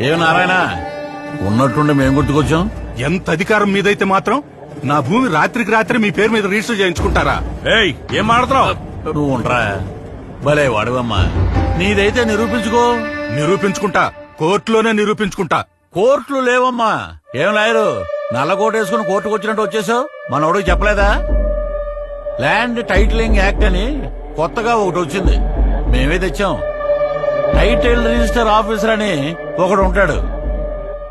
ఏ నారాయణ? ఉన్నట్టుండి మేము గుర్తుకొచ్చాం? ఎంత అధికారం మీదైతే మాత్రం నా భూమి రాత్రికి రాత్రి మీ పేరు మీద రిజిస్టర్ చేయించుకుంటారా? ఏయ్ ఏం మాడుతున్నావు నువ్వు ఉండరా. భలే వాడువమ్మా. నీదైతే నిరూపించుకో. నిరూపించుకుంటా. కోర్టులోనే నిరూపించుకుంటా. కోర్టులు లేవమ్మా. ఏం లాయరు? నల్ల కోట వేసుకుని కోర్టుకు వచ్చినట్టు వచ్చేసావు? మనోడికి చెప్పలేదా? ల్యాండ్ టైటిలింగ్ యాక్ట్ అని కొత్తగా ఒకటి వచ్చింది. మేమే తెచ్చాం. టైటిల్ రిజిస్టర్ ఆఫీసర్ అని ఒకడు ఉంటాడు.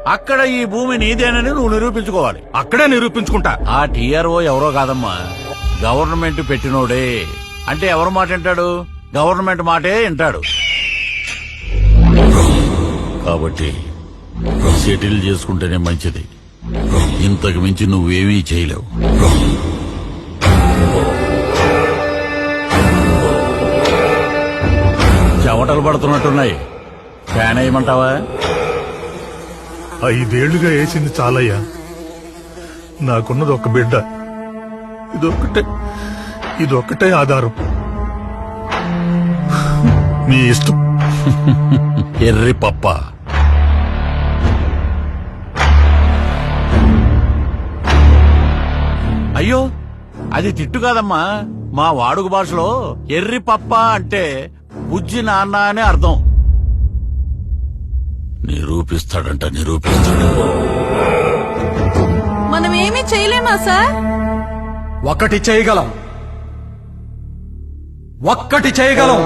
అక్కడ ఈ భూమి నీదేనని నువ్వు నిరూపించుకోవాలి. అక్కడే నిరూపించుకుంటా. ఆ టీఆర్ఓ ఎవరో కాదమ్మా. గవర్నమెంట్ పెట్టినోడే. అంటే ఎవరి మాట వింటాడు? గవర్నమెంట్ మాటే వింటాడు. కాబట్టి సెటిల్ చేసుకుంటేనే మంచిది. ఇంతకు మించి నువ్వేమీ చేయలేవు. చెమటలు పడుతున్నట్టున్నాయి. ఫ్యాన్ వేయమంటావా? ఐదేళ్ళుగా వేసింది చాలయ్యా. నాకున్నది ఒక బిడ్డ. ఇదొక్కటే ఇదొక్కటే ఆధారం. నీ ఇష్టం. ఎర్రి పప్ప. అయ్యో అది తిట్టు కాదమ్మా. మా వాడుక భాషలో ఎర్రి పప్ప అంటే బుజ్జి నాన్న అని అర్థం. నిరూపిస్తాడంట నిరూపిస్తాడు. మనం ఏమీ చేయలేమా సార్? ఒక్కటి చేయగలం. ఒక్కటి చేయగలం.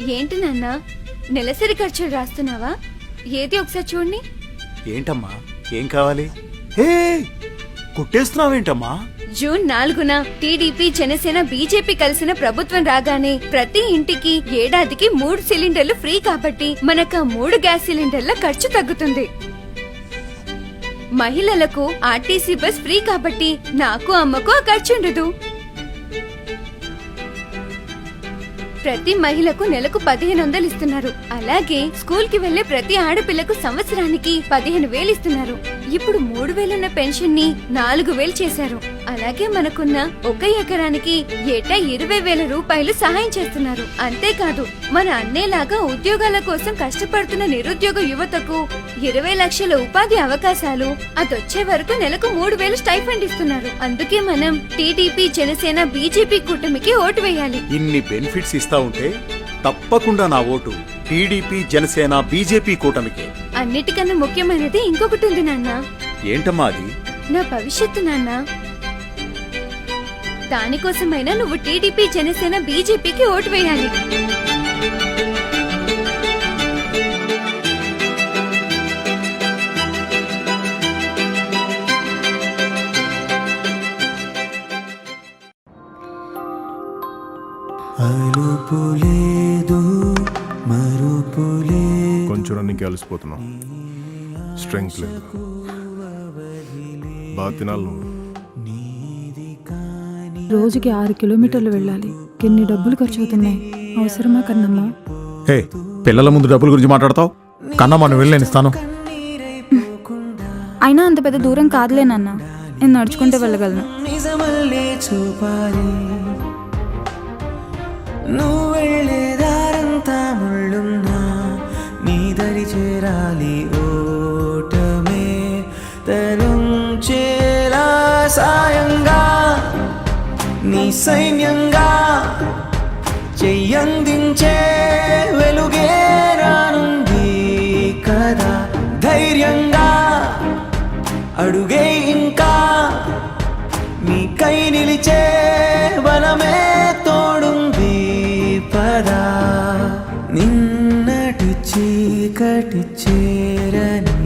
ఏంటి నాన్న? నెలసరి ఖర్చులు రాస్తున్నావా? ఏది ఒకసారి చూడండి ఏంటమ్మా? ఏం కావాలి? హే! కుట్టేస్తున్నావేంటమ్మా? జూన్ నాలుగున టీడీపీ జనసేన బీజేపీ కలిసిన ప్రభుత్వం రాగానే ప్రతి ఇంటికి ఏడాదికి మూడు సిలిండర్లు ఫ్రీ కాబట్టి మనకు ఆ మూడు గ్యాస్ సిలిండర్ల ఖర్చు తగ్గుతుంది. మహిళలకు ఆర్టీసీ బస్ ఫ్రీ కాబట్టి నాకు అమ్మకు ఆ ఖర్చు ఉండదు ప్రతి మహిళకు నెలకు పదిహేను వందలు ఇస్తున్నారు. అలాగే స్కూల్కి వెళ్ళే ప్రతి ఆడపిల్లకు సంవత్సరానికి పదిహేను వేలు ఇస్తున్నారు. ఇప్పుడు మూడు వేలున్న పెన్షన్ని నాలుగు వేలు చేశారు. అలాగే మనకున్న ఒక ఎకరానికి ఏటా ఇరవై వేల రూపాయలు సహాయం చేస్తున్నారు. అంతేకాదు మన అన్నేలాగా ఉద్యోగాల కోసం కష్టపడుతున్న నిరుద్యోగ యువతకు ఇరవై లక్షల ఉపాధి అవకాశాలు అదొచ్చే వరకు నెలకు మూడు వేలు స్టైఫండ్ ఇస్తున్నారు. అందుకే మనం టీడీపీ జనసేన బీజేపీ కూటమికి ఓటు వేయాలి. ఇన్ని బెనిఫిట్స్ ఇస్తా ఉంటే తప్పకుండా నా ఓటు టీడీపీ జనసేన బీజేపీ కూటమికి. అన్నిటికన్నా ముఖ్యమైనది ఇంకొకటి ఉంది నాన్న. ఏంటమ్మా అది? నా భవిష్యత్తు నాన్న దానికోసమైనా నువ్వు టీడీపీ జనసేన బీజేపీకి ఓటు వేయాలి. కొంచెం రన్నింగ్ కలిసిపోతున్నాం. స్ట్రెంగ్త్ లేదు. బాగా తినాలి నువ్వు. రోజుకి ఆరు కిలోమీటర్లు వెళ్ళాలి. ఎన్ని డబ్బులు ఖర్చు అవుతున్నాయి అవసరమా కన్నమ్మా? హే పిల్లల ముందు డబ్బుల గురించి మాట్లాడతావు? కన్నా మనం వెళ్ళి నేను ఇస్తాను. అయినా అంత పెద్ద దూరం కాదులేనన్న నేను నడుచుకుంటే వెళ్ళగలను. నిజమల్లే చూపాలి. నువ్వు వెళ్ళే దారంతా ముళ్ళున్నా నీ దరి చేరాలి ఓటమే. తరుంచేలా సాయంగా నీ సైన్యంగా చెయ్యందించే వెలుగే రానుంది కదా. ధైర్యంగా అడుగే ఇంకా మీ కై నిలిచే బలమే తోడుంది పదా. నిన్నటి చీకటి చేరని